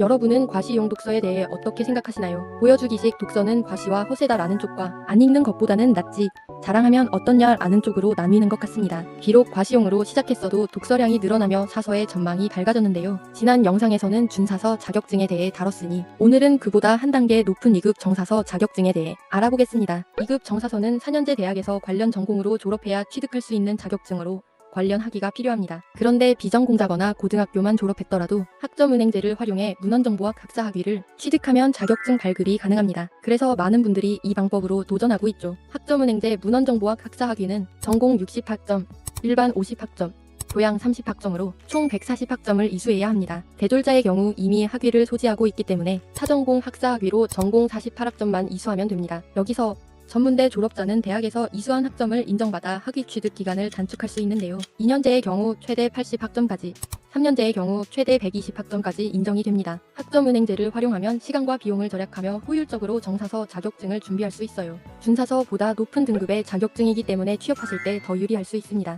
여러분은 과시 용 독서에 대해 어떻게 생각하시나요? 보여주기식 독서는 과시와 허세다라는 쪽과 안 읽는 것보다는 낫지 자랑하면 어떻냐 아는 쪽으로 나뉘는 것 같습니다. 비록 과시용으로 시작했어도 독서량이 늘어나며 사서의 전망이 밝아졌는데요. 지난 영상에서는 준사서 자격증에 대해 다뤘으니 오늘은 그보다 한 단계 높은 2급 정사서 자격증에 대해 알아보겠습니다. 2급 정사서는 4년제 대학에서 관련 전공으로 졸업해야 취득할 수 있는 자격증으로 관련 학위가 필요합니다. 그런데 비전공자거나 고등학교만 졸업했더라도 학점은행제를 활용해 문헌정보학 학사 학위를 취득하면 자격증 발급이 가능합니다. 그래서 많은 분들이 이 방법으로 도전하고 있죠. 학점은행제 문헌정보학 학사 학위는 전공 60학점, 일반 50학점, 교양 30학점으로 총 140학점을 이수해야 합니다. 대졸자의 경우 이미 학위를 소지하고 있기 때문에 타전공 학사 학위로 전공 48학점만 이수하면 됩니다. 여기서 전문대 졸업자는 대학에서 이수한 학점을 인정받아 학위 취득 기간을 단축할 수 있는데요. 2년제의 경우 최대 80학점까지, 3년제의 경우 최대 120학점까지 인정이 됩니다. 학점은행제를 활용하면 시간과 비용을 절약하며 효율적으로 정사서 자격증을 준비할 수 있어요. 준사서보다 높은 등급의 자격증이기 때문에 취업하실 때 더 유리할 수 있습니다.